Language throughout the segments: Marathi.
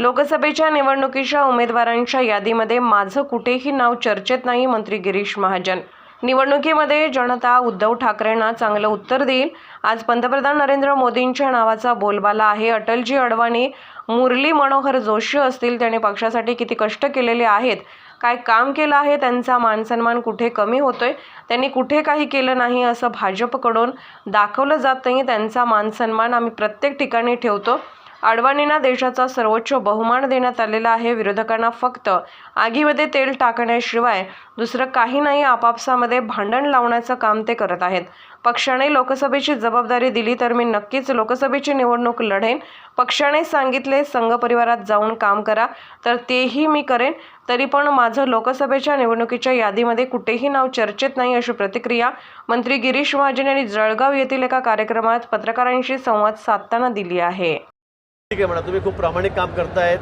लोकसभेच्या निवडणुकीच्या उमेदवारांच्या यादीमध्ये माझं कुठेही नाव चर्चेत नाही मंत्री गिरीश महाजन. निवडणुकीमध्ये जनता उद्धव ठाकरेंना चांगलं उत्तर देईल. आज पंतप्रधान नरेंद्र मोदींच्या नावाचा बोलबाला आहे. अटलजी अडवाणी मुरली मनोहर जोशी असतील त्यांनी पक्षासाठी किती कष्ट केलेले आहेत. काय काम केलं आहे? त्यांचा मानसन्मान कुठे कमी होतोय? त्यांनी कुठे काही केलं नाही असं भाजपकडून दाखवलं जात नाही. त्यांचा मानसन्मान आम्ही प्रत्येक ठिकाणी ठेवतो. अडवाणींना देशाचा सर्वोच्च बहुमान देण्यात आलेला आहे. विरोधकांना फक्त आगीमध्ये तेल टाकण्याशिवाय दुसरं काही नाही आपापसामध्ये भांडण लावण्याचं काम ते करत आहेत. पक्षाने लोकसभेची जबाबदारी दिली तर मी नक्कीच लोकसभेची निवडणूक लढेन. पक्षाने सांगितले संघ परिवारात जाऊन काम करा तर तेही मी करेन. तरी पण माझं लोकसभेच्या निवडणुकीच्या यादीमध्ये कुठेही नाव चर्चेत नाही अशी प्रतिक्रिया मंत्री गिरीश महाजन यांनी जळगाव येथील एका कार्यक्रमात पत्रकारांशी संवाद साधताना दिली आहे. ठीक आहे म्हणा तुम्ही खूप प्रामाणिक काम करतायत.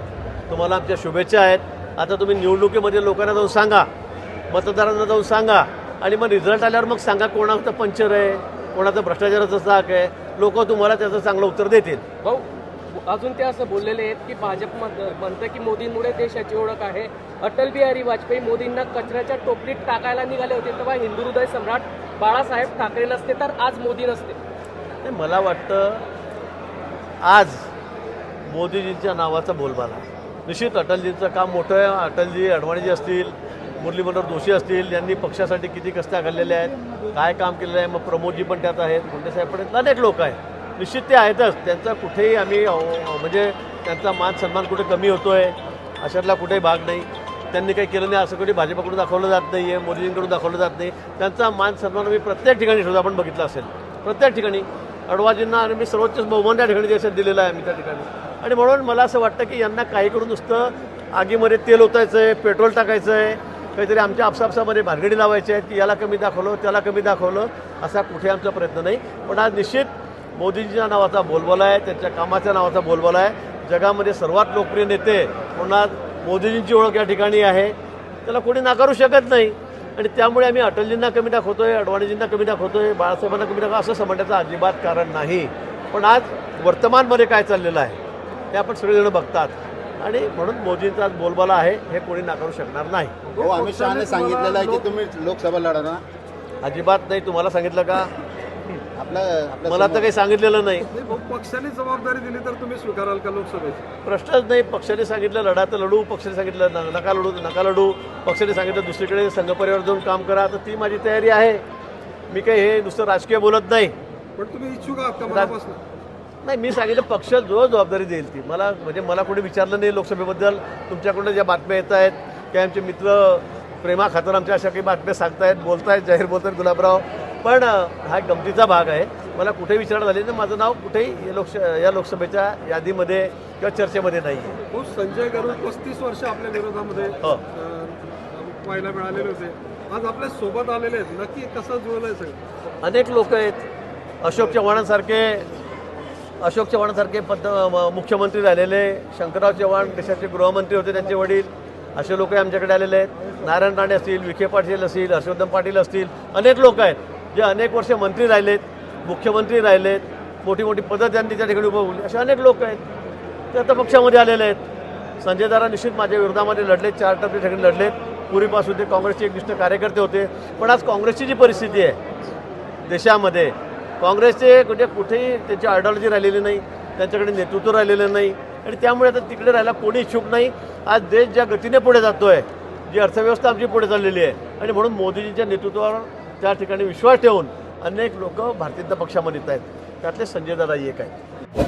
तुम्हाला आमच्या शुभेच्छा आहेत. आता तुम्ही निवडणुकीमध्ये लोकांना जाऊन सांगा मतदारांना जाऊन सांगा. आणि मग रिझल्ट आल्यावर मग सांगा कोणाचं पंचर आहे कोणाचं भ्रष्टाचाराचं चाक आहे. लोक तुम्हाला त्याचं चांगलं उत्तर देतील. भाऊ अजून ते असं बोललेले आहेत की भाजप म्हणतं की मोदींमुळे देशाची ओळख आहे. अटल बिहारी वाजपेयी मोदींना कचऱ्याच्या टोपलीत टाकायला निघाले होते तेव्हा हिंदू हृदय सम्राट बाळासाहेब ठाकरे नसते तर आज मोदी नसते. मला वाटतं आज मोदीजींच्या नावाचा बोलबाला. निश्चित अटलजींचं काम मोठं आहे. अटलजी अडवाणीजी असतील मुरली मनोहर जोशी असतील यांनी पक्षासाठी किती कष्ट घाललेले आहेत काय काम केलेलं आहे मग प्रमोदजी पण त्यात आहेत गुंडेसाहेब पण अनेक लोक आहेत. निश्चित ते आहेतच. त्यांचा कुठेही आम्ही म्हणजे त्यांचा मान सन्मान कुठे कमी होतो आहे अशातला कुठेही भाग नाही. त्यांनी काही केलं नाही असं कुठे भाजपाकडून दाखवलं जात नाही आहे मोदीजींकडून दाखवलं जात नाही. त्यांचा मान सन्मान आम्ही प्रत्येक ठिकाणी सुद्धा आपण बघितला असेल. प्रत्येक ठिकाणी. अडवाजींना आणि मी सर्वोच्च बहुमान त्या ठिकाणी देशात दिलेलं आहे आम्ही त्या ठिकाणी. आणि म्हणून मला असं वाटतं की यांना काही करून नुसतं आगीमध्ये तेल ओतायचं आहे पेट्रोल टाकायचं आहे काहीतरी आमच्या आपसापसामध्ये भानगडी लावायची आहेत की याला कमी दाखवलं त्याला कमी दाखवलं असा कुठे आमचा प्रयत्न नाही. पण आज निश्चित मोदींच्या नावाचा बोलबाला आहे त्यांच्या कामाच्या नावाचा बोलबाला आहे. जगामध्ये सर्वात लोकप्रिय नेते म्हणून आज मोदीजींची ओळख या ठिकाणी आहे. त्याला कोणी नाकारू शकत नाही. आणि त्यामुळे आम्ही अटलजींना कमी दाखवतो आहे अडवाणीजींना कमी दाखवतो आहे बाळासाहेबांना कमी दाखवतो असं समजण्याचं अजिबात कारण नाही. पण आज वर्तमानमध्ये काय चाललेलं आहे? ते आपण सगळेजण बघतात. आणि म्हणून मोदींचा आज बोलबाला आहे हे कोणी नाकारू शकणार नाही. हो अमित शहाने सांगितलेलं आहे की तुम्ही लोकसभा लढणार अजिबात नाही तुम्हाला सांगितलं का? आपल्या आपल्या मला तर काही सांगितलेलं नाही. नाही भाऊ, पक्षाने जबाबदारी दिली तर तुम्ही स्वीकाराल का लोकसभेची? प्रश्नच नाही पक्षाने सांगितलं लढा तर लढू पक्षाने सांगितलं न- नका लढू तर नका लढू. पक्षाने सांगितलं दुसरीकडे संघपरिवार जाऊन काम करा तर ती माझी तयारी आहे. मी काही हे नुसतं राजकीय बोलत नाही. पण तुम्ही इच्छुक आहात का मनापासून? नाही मी सांगितलं पक्ष जो जबाबदारी देईल ती. मला म्हणजे मला कोणी विचारलं नाही लोकसभेबद्दल. तुमच्याकडून ज्या बातम्या येत आहेत काही आमचे मित्र प्रेमा खातर आमच्या अशा काही बातम्या सांगतायत बोलतायत जाहीर बोलतायत गुलाबराव. पण हा एक गमतीचा भाग आहे. मला कुठे विचारणा झाली तर माझं नाव कुठेही या लोकश या लोकसभेच्या यादीमध्ये किंवा चर्चेमध्ये नाही आहे. हो संजय गरुड पस्तीस वर्ष आपल्या विरोधामध्ये हो. पाहायला मिळालेले होते. आज आपल्यासोबत आलेले आहेत. नक्की कसं जुळलंय सगळं? अनेक लोक आहेत. अशोक चव्हाणांसारखे अशोक चव्हाणसारखे पद मुख्यमंत्री झालेले शंकरराव चव्हाण देशाचे गृहमंत्री होते त्यांचे वडील असे लोक आमच्याकडे आलेले आहेत. नारायण राणे असतील विखे पाटील असतील हर्षवर्धन पाटील असतील अनेक लोक आहेत जे अनेक वर्ष मंत्री राहिलेत मुख्यमंत्री राहिलेत मोठी मोठी पदं त्यांनी त्या ठिकाणी उभवली असे अनेक लोक आहेत ते आता पक्षामध्ये आलेले आहेत. संजय दारा निश्चित माझ्या विरोधामध्ये लढलेत चार टप्पे ठिकाणी लढलेत. पूर्वीपासून ते काँग्रेसचे एक निष्ठ कार्यकर्ते होते. पण आज काँग्रेसची जी परिस्थिती आहे देशामध्ये काँग्रेसचे कुठे कुठेही त्यांची आयडॉलॉजी राहिलेली नाही त्यांच्याकडे नेतृत्व राहिलेलं नाही. आणि त्यामुळे आता तिकडे राहायला कोणी इच्छुक नाही. आज देश ज्या गतीने पुढे जातो आहे जी अर्थव्यवस्था आमची पुढे चाललेली आहे. आणि म्हणून मोदीजींच्या नेतृत्वावर त्या ठिकाणी विश्वास ठेवून अनेक लोक भारतीय जनता पक्षामध्ये येत आहेत. त्यातले संजय दादा एक आहे